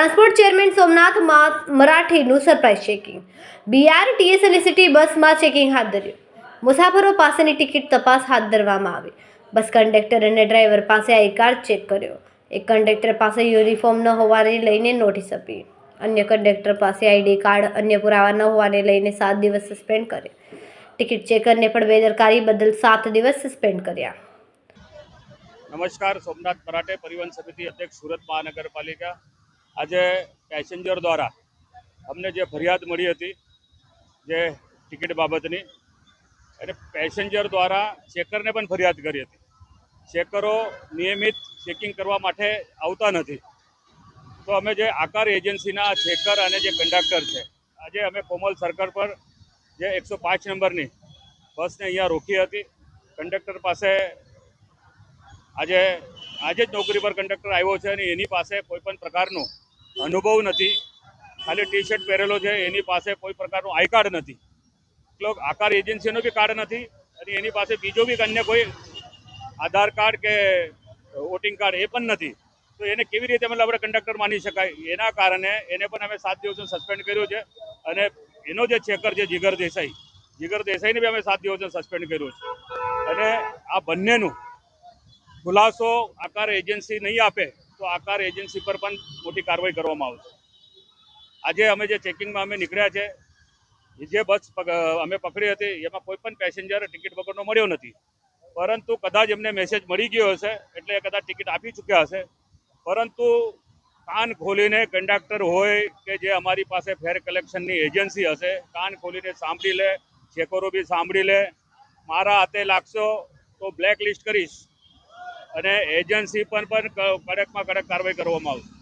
Transport chairman Somnath મરાઠીનું surprise checking. BRTS અને city બસમાં ચેકિંગ હાથ ધર્યું. મુસાફરો પાસેની ટિકિટ તપાસ હાથ ધરવામાં આવી. બસ કંડક્ટર અને ડ્રાઈવર પાસે આઈ કાર્ડ ચેક કર્યો. એક કંડક્ટર પાસે યુનિફોર્મ ન હોવાને લઈને નોટિસ આપી. અન્ય કંડક્ટર પાસે આઈડી કાર્ડ, અન્ય પુરાવા ન હોવાને લઈને સાત દિવસ સસ્પેન્ડ કરે ટિકિટ ચેકરને પણ બેદરકારી બદલ સાત દિવસ સસ્પેન્ડ કર્યા. નમસ્કાર, સોમનાથ મરાઠે પરિવહન સમિતિ અધ્યક્ષ સુરત મહાનગરપાલિકા. આજે પેસેન્જર દ્વારા અમને જે ફરિયાદ મળી હતી જે ટિકિટ બાબતની, અને પેસેન્જર દ્વારા ચેકરને પણ ફરિયાદ કરી હતી. ચેકરો નિયમિત ચેકિંગ કરવા માટે આવતા નથી. તો અમે જે આકાર એજન્સીના ચેકર અને જે કંડક્ટર છે, આજે અમે કોમલ સર્કલ પર જે એકસો પાંચ નંબરની બસને અહીંયા રોકી હતી. કંડક્ટર પાસે આજે આજે જ નોકરી પર કંડક્ટર આવ્યો છે અને એની પાસે કોઈ પણ પ્રકારનો અનુભવ નથી. ખાલી ટી શર્ટ પહેરેલો છે, એની પાસે કોઈ પ્રકારનું આઈ કાર્ડ નથી. એટલો આકાર એજન્સીનો બી કાર્ડ નથી અને એની પાસે બીજો બી અન્ય કોઈ આધાર કાર્ડ કે વોટિંગ કાર્ડ એ પણ નથી. તો એને કેવી રીતે મતલબ આપણે કંડક્ટર માની શકાય? એના કારણે એને પણ અમે સાત દિવસનો સસ્પેન્ડ કર્યો છે અને એનો જે ચેકર છે, જીગર દેસાઈ, જીગર દેસાઈને બી અમે સાત દિવસનો સસ્પેન્ડ કર્યો છે. અને આ બંનેનું ખુલાસો આકાર એજન્સી નહીં આપે તો આકાર એજન્સી પર પણ મોટી કાર્યવાહી કરવામાં આવશે આજે અમે જે ચેકિંગમાં અમે નીકળ્યા છે જે બસ અમે પકડી હતી, એમાં કોઈ પણ પેસેન્જર ટિકિટ વગરનો મળ્યો નથી. પરંતુ કદાચ એમને મેસેજ મળી ગયો હશે, એટલે એ કદાચ ટિકિટ આપી ચૂક્યા હશે. પરંતુ કાન ખોલીને કંડક્ટર હોય કે જે અમારી પાસે ફેર કલેક્શનની એજન્સી હશે, કાન ખોલીને સાંભળી લે ચેકરો બી સાંભળી લે, મારા હાથે લાગશો તો બ્લેક લિસ્ટ કરીશ. અને એજન્સી પર પણ કડકમાં કડક કાર્યવાહી કરવામાં આવશે.